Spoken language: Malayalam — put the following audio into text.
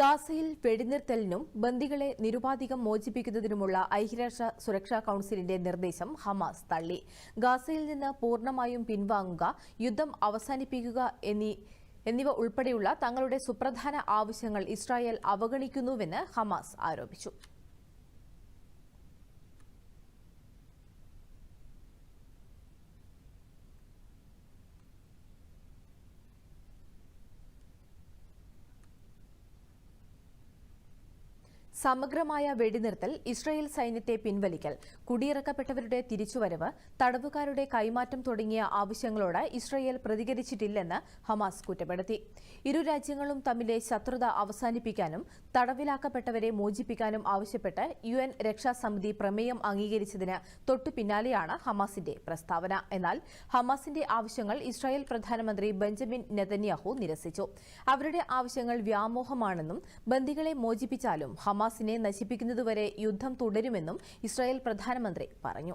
ഗാസയിൽ വെടിനിർത്തലിനും ബന്ദികളെ നിരുപാധികം മോചിപ്പിക്കുന്നതിനുമുള്ള ഐക്യരാഷ്ട്ര സുരക്ഷാ കൌൺസിലിന്റെ നിർദ്ദേശം ഹമാസ് തള്ളി. ഗാസയിൽ നിന്ന് പൂർണമായും പിൻവാങ്ങുക യുദ്ധം അവസാനിപ്പിക്കുക എന്നീ എന്നിവ ഉൾപ്പെടെയുള്ള തങ്ങളുടെ സുപ്രധാന ആവശ്യങ്ങൾ ഇസ്രായേൽ അവഗണിക്കുന്നുവെന്ന് ഹമാസ് ആരോപിച്ചു. സമഗ്രമായ വെടിനിർത്തൽ ഇസ്രയേൽ സൈന്യത്തെ പിൻവലിക്കൽ കുടിയിറക്കപ്പെട്ടവരുടെ തിരിച്ചുവരവ് തടവുകാരുടെ കൈമാറ്റം തുടങ്ങിയ ആവശ്യങ്ങളോട് ഇസ്രയേൽ പ്രതികരിച്ചിട്ടില്ലെന്ന് ഹമാസ് കുറ്റപ്പെടുത്തി. ഇരു രാജ്യങ്ങളും തമ്മിലെ ശത്രുത അവസാനിപ്പിക്കാനും തടവിലാക്കപ്പെട്ടവരെ മോചിപ്പിക്കാനും ആവശ്യപ്പെട്ട് യു എൻ രക്ഷാസമിതി പ്രമേയം അംഗീകരിച്ചതിന് തൊട്ടു പിന്നാലെയാണ് ഹമാസിന്റെ പ്രസ്താവന. എന്നാൽ ഹമാസിന്റെ ആവശ്യങ്ങൾ ഇസ്രായേൽ പ്രധാനമന്ത്രി ബെഞ്ചമിൻ നെതന്യാഹു നിരസിച്ചു. അവരുടെ ആവശ്യങ്ങൾ വ്യാമോഹമാണെന്നും ബന്ദികളെ മോചിപ്പിച്ചാലും ഹമാസിനെ നശിപ്പിക്കുന്നതുവരെ യുദ്ധം തുടരുമെന്നും ഇസ്രായേൽ പ്രധാനമന്ത്രി പറഞ്ഞു